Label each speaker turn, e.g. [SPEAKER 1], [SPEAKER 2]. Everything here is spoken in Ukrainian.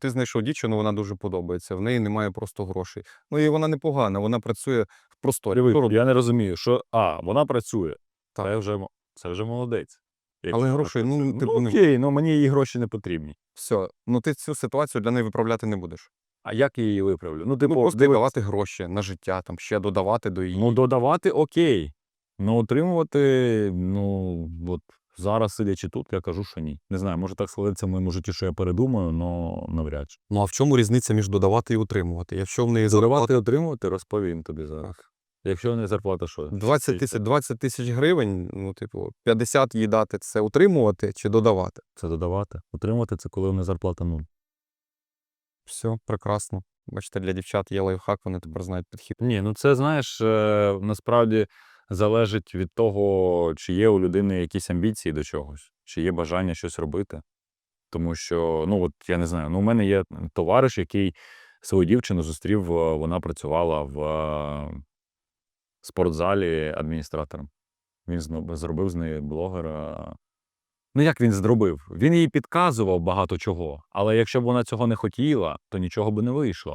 [SPEAKER 1] Ти знайшов дівчину, вона дуже подобається. В неї немає просто грошей. Ну і вона непогана, вона працює в просторі.
[SPEAKER 2] Диви, я не розумію, що а, вона працює.
[SPEAKER 1] Так.
[SPEAKER 2] Це вже це вже молодець. Якщо
[SPEAKER 1] Але грошей, ну,
[SPEAKER 2] працює.
[SPEAKER 1] типу,
[SPEAKER 2] ну окей, ну мені її гроші не потрібні.
[SPEAKER 1] Все, ну ти цю ситуацію для неї виправляти не будеш.
[SPEAKER 2] А як я її виправлю? Ну,
[SPEAKER 1] Ну,
[SPEAKER 2] типу,
[SPEAKER 1] просто
[SPEAKER 2] диви-
[SPEAKER 1] давати гроші на життя, там ще додавати до її.
[SPEAKER 2] ну додавати окей. Ну, отримувати, ну, от зараз сидячи тут, я кажу, що ні. Не знаю, може так складеться в моєму житті, що я передумаю, але навряд чи.
[SPEAKER 1] Ну а в чому різниця між додавати і утримувати? Якщо в неї
[SPEAKER 2] Додавати і отримувати, розповім тобі зараз. Якщо не зарплата, що?
[SPEAKER 1] 20 тисяч 20 тисяч гривень, ну, типу, 50 їй дати це утримувати чи додавати?
[SPEAKER 2] Це додавати. Отримувати це коли в мене зарплата нуль.
[SPEAKER 1] Все, прекрасно. Бачите, для дівчат є лайфхак, вони тепер знають підхід.
[SPEAKER 2] Ні, ну це знаєш, е, насправді залежить від того, чи є у людини якісь амбіції до чогось, чи є бажання щось робити. Тому що, ну от я не знаю, ну у мене є товариш, який свою дівчину зустрів, е, вона працювала в е, спортзалі адміністратором. Він зробив з неї блогера. Ну, як він зробив? Він їй підказував багато чого, але якщо б вона цього не хотіла, то нічого би не вийшло.